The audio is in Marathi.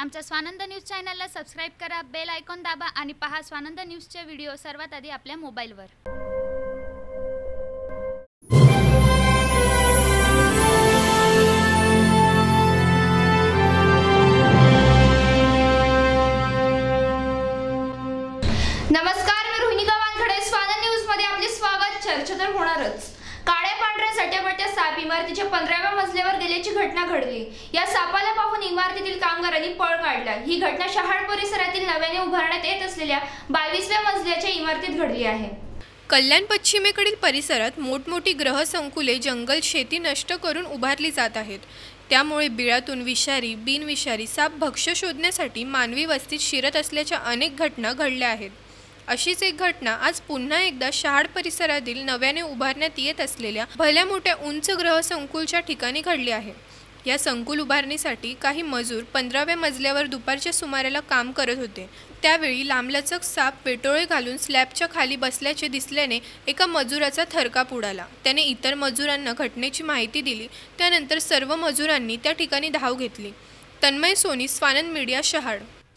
आमच्या स्वानंद न्यूज चॅनलला सबस्क्राईब करा बेल आयकॉन दाबा आणि पहा स्वानंद न्यूजचे व्हिडिओ सर्वात आधी आपल्या मोबाईलवर. नमस्कार मी रोहिणी वानखडे स्वानंद न्यूजमध्ये आपले स्वागत. चर्चा तर होणारच. काळ्या पांढऱ्या सट्यापट्या साप इमारतीच्या पंधराव्या मजल्यावर गेल्याची घटना घडली. या सापाला पाहून इमारतीतील कामगारांनी पळ काढला. ही घटना शहाड परिसरातील नव्याने उभारण्यात येत असलेल्या बावीसव्या मजल्याच्या इमारतीत घडली आहे. कल्याण पश्चिमेकडील परिसरात मोठमोठी ग्रहसंकुले जंगल शेती नष्ट करून उभारली जात आहेत. त्यामुळे बिळातून विषारी बिनविषारी साप भक्ष्य शोधण्यासाठी मानवी वस्तीत शिरत असल्याच्या अनेक घटना घडल्या आहेत. अशीच एक घटना आज पुन्हा एकदा शहाड परिसरातील नव्याने उभारण्यात येत असलेल्या भल्या मोठ्या उंच ग्रह संकुलच्या ठिकाणी घडली आहे. या संकुल उभारणीसाठी काही मजूर पंधराव्या मजल्यावर दुपारच्या सुमाराला काम करत होते. त्यावेळी लांबलचक साप वेटोळे घालून स्लॅबच्या खाली बसल्याचे दिसल्याने एका मजुराचा थरकाप उडाला. त्याने इतर मजुरांना घटनेची माहिती दिली. त्यानंतर सर्व मजुरांनी त्या ठिकाणी धाव घेतली. तन्मय सोनी स्वानंद मीडिया शहाड.